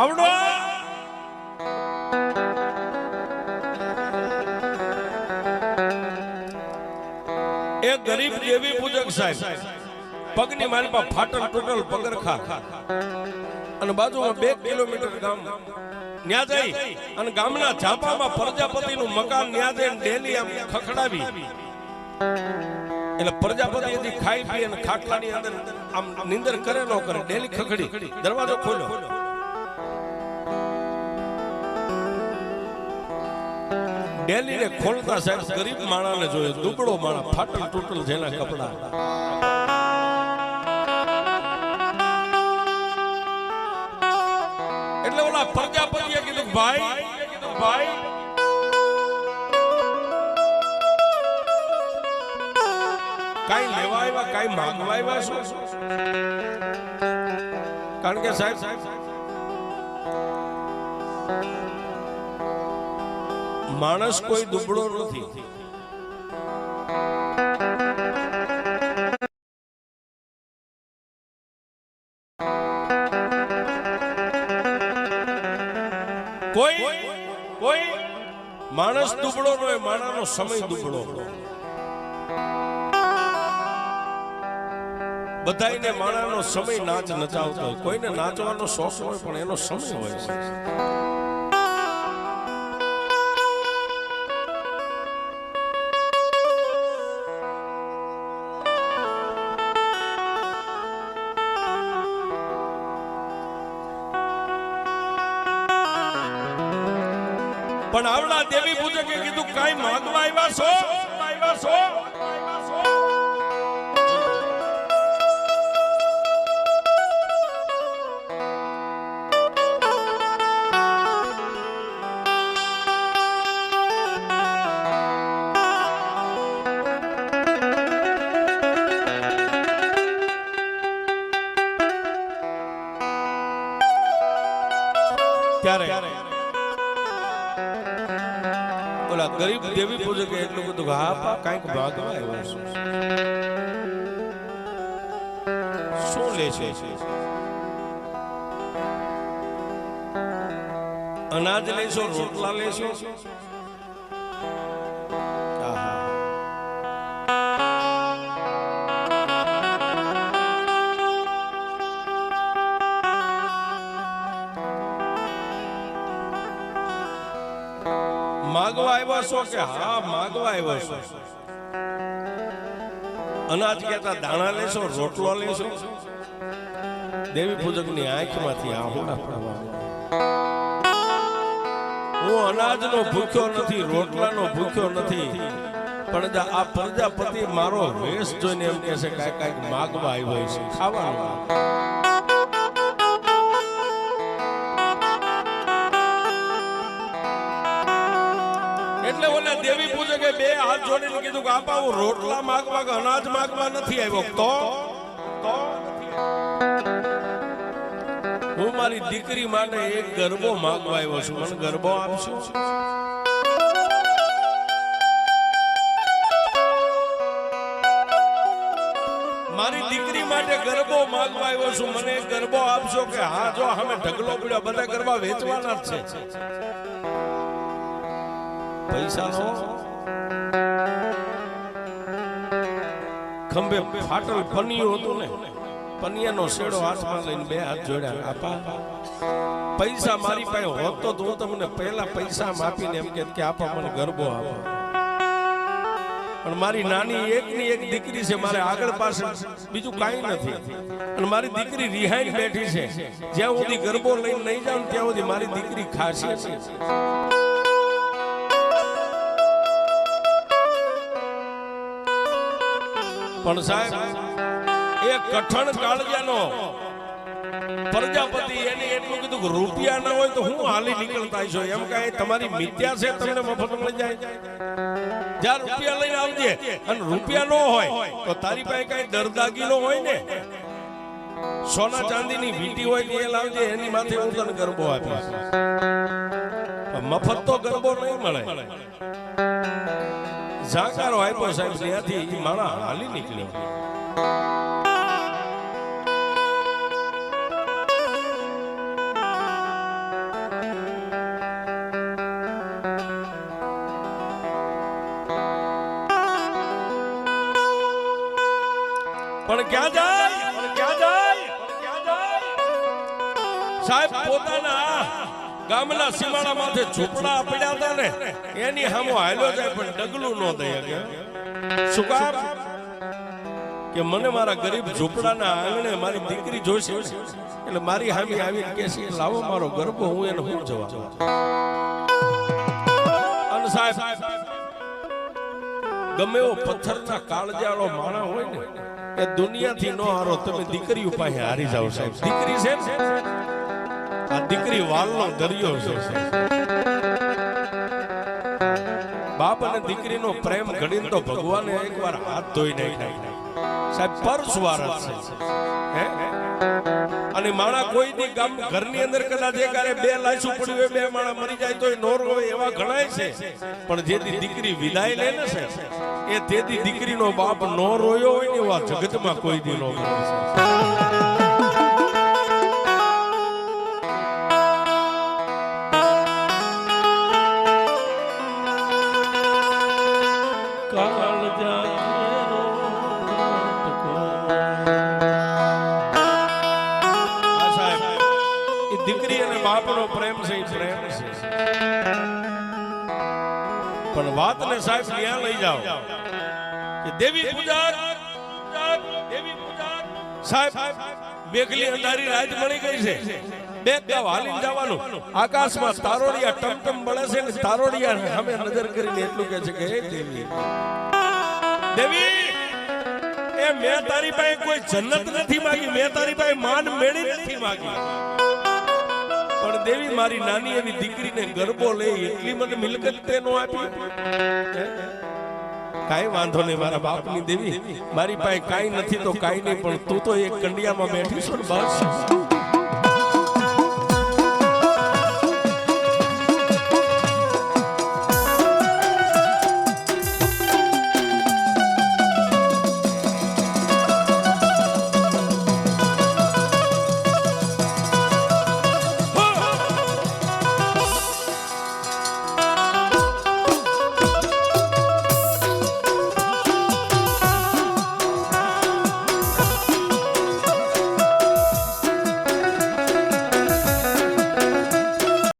આવડો! એ ગરીબ દેવી પૂજક સાહેબ, પગની માલપા ફાટલ ટોટલ પગરખા. અને બાજુમાં બે કિલોમીટર ગામ. ન્યા જઈ અને ગામના ઝાપામાં પ્રજાપતિનું મકાન ન્યા જઈને ડેલી આમ ખખડાવી. એટલે પ્રજાપતિ એથી ખાઈ પી અને ખાટલાની અંદર આમ નિંદર કરે ન કરે, ડેલી ખખડી. દરવાજો ખોલ્યો. ડેલી ને ખોલતા સાહેબ ગરીબ માણાને જોયો દુબળો માણા ફાટલ તૂટલ જેના કપડા. એટલે ઓલા પ્રજાપતિએ કીધું ભાઈ ભાઈ, કઈ લેવા આવ્યા, કઈ માંગવા આવ્યા શું કારણ કે સાહેબ સાહેબ માણસ કોઈ દુબળો નથી. કોઈ કોઈ માણસ દુબળો ન હોય, માણાનો સમય દુબળો બધાયને માણાનો સમય નાચ નચાવતો હોય. કોઈને નાચવાનો શોખ હોય, પણ એનો સમય હોય. છે પણ આવડા દેવી પૂજકે કીધું કાઈ માંગવા આવ્યા છો? આવ્યા છો ત્યારે ઓલા ગરીબ દેવી પૂજકે એટલું બધું હા, પા, કાંઈક ભાગવા આવ્યો શું લે છે? અનાજ લેશો રોટલા લેશો માગવા આવ્યા છો કે હા, માગવા આવ્યા છો? અનાજ કેતા દાણા લેશો, રોટલો લેશો? દેવી પૂજકની આંખમાંથી આહુડા હું અનાજનો ભૂખ્યો નથી, રોટલાનો ભૂખ્યો નથી, પણ આ પ્રજાપતિ મારો વેશ જોઈને એમ કહે છે કાંઈક કાંઈક માગવા આવ્યો છે, ખાવાનું દેવી બે હાથ જોડીને કીધું કે આપા, હું રોટલા માગવા કે અનાજ માગવા નથી આવ્યો. તો? હું મારી દીકરી માટે એક ગરબો માગવા આવ્યો છું. મને ગરબો આપશો? મારી દીકરી માટે ગરબો માગવા આવ્યો છું. મને એક ગરબો આપશો કે હા, જો અમે ઢગલો પડ્યો, બધા ગરબા વેચવાના છે. પૈસા ખંભે ફાટલ પનિયું હતું ને. પનિયાનો શેડો હાથમાં લઈને બે હાથ જોડ્યા. આપા, પૈસા મારી પાસે હોત તો હું તમને પહેલા પૈસા આપીને એમ કે, આપા, મને ગરબો આપો. પણ મારી નાની એક ની એક દીકરી છે, મારે આગળ પાછળ બીજું કઈ નથી. અને મારી દીકરી રિહાઈ બેઠી છે. જ્યાં સુધી ગરબો લઈને નહીં જાઉં ત્યાં સુધી મારી દીકરી ખાશે છે. પણ સાહેબ, એ કઠણ કાળજાનો પ્રજાપતિ એને એટલું કીધું કે રૂપિયા ના હોય તો હું હાલી નીકળતા છો એમ કહે તમારી મિત્યા છે, તમને મફત મળી જાય. જ્યાં રૂપિયા લઈને આવજે. અને રૂપિયા નો હોય તો તારી પાસે કઈ દરદાગીનો હોય ને? સોના ચાંદીની વીટી હોય ને એ લાવજે, એની માથે હું તને ગરબો આપીશ મફત તો ગરબો નહીં મળે. જાકારો આપ્યો સાહેબ ત્યાંથી માણા હાલી નીકળ્યો. પણ ક્યાં જાય? પણ ક્યાં જાય? સાહેબ, પોતાના ગામના સીમાડા માથે ઝૂંપડા પડ્યા હતા ને, એની સામો હાલ્યો જાય પણ ડગલું ન દઈ શકે. શું કામ? કે મને મારા ગરીબ ઝૂંપડાના આંગણે મારી દીકરી જોઈશે એટલે મારી હામી આવીને કે છે, લાવો મારો ગરબો, હું એને હું જવા અને સાહેબ, ગમે એવો પથ્થરના કાળજાળો માણા હોય ને, એ દુનિયાથી નો હારો, તમે દીકરી પાસે હારી જાવ સાહેબ. દીકરી છે આ દીકરી વાલનો દરિયો છે બાપ અને દીકરીનો પ્રેમ ઘડીને તો ભગવાને એકવાર હાથ ધોઈ નાખ્યા. સાહેબ, પરસ્વાર વારસ છે? અને માણા કોઈ દી ગામ ઘરની અંદર કદાચ એકારે બે લાશું પડ્યું હોય, બે માણા મરી જાય તો નોર હોય એવા ઘણાય છે. પણ જેથી દીકરી વિદાય લે ને છે એ તેથી દીકરીનો બાપ નો રોયો હોય ને એવા જગતમાં કોઈ દી નો છે બાપનો પ્રેમ છે એ પ્રેમ છે. પણ વાતને સાહેબ ત્યાં લઈ જાઓ. કે દેવી પૂજા દેવી પૂજા સાહેબ મેઘલી અંધારી રાત મળી ગઈ છે. બે ગાવ હાલીને જવાનું. આકાશમાં તારોડિયા ટમટમ બળે છે ને તારોડિયા સામે નજર કરીને એટલું કહે છે કે હે દેવી. દેવી એ મેં તારી પાસે કોઈ જન્નત નથી માંગી મેં તારી પાસે માન મેળી નથી માંગી. દેવી મારી નાની એવી દીકરીને ગરબો લે, એટલી મને મિલકત તે નો આપી કાઈ વાંધો નહીં, મારા બાપની દેવી. મારી પાસે કાઈ નથી તો કાંઈ નહીં, પણ તું તો એક કંડિયામાં બેઠી છો ને બસ.